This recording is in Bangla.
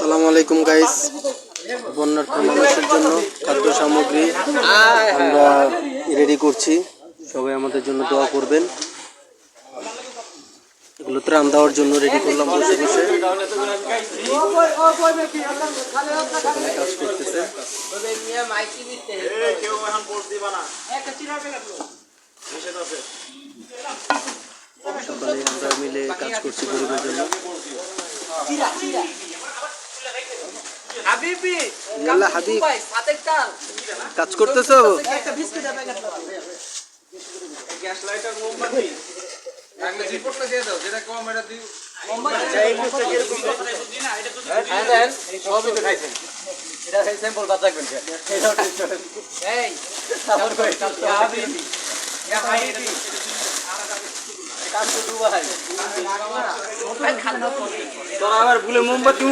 সালাম আলাইকুম গাইস বন্যার্থ মানুষের জন্য খাদ্য সামগ্রী আমরা রেডি করছি। সবাই আমাদের জন্য দোয়া করবেন। এগুলো ত্রাণ দেওয়ার জন্য রেডি করলাম বসে বসে। কাজ করতেছে। সকালে আমরা মিলে কাজ করছি গরিবের জন্য। ইয়াল্লা হাবিব। কাজ। করতেছো? একটা বিস্কুট প্যাকেট গ্যাস লাইটার মোমবাতি। আগে রিপোর্টটা দিয়ে দাও যেটা কম এটা ইয়া তো দুবাই তোরা আবার ভুলে মোমবাতি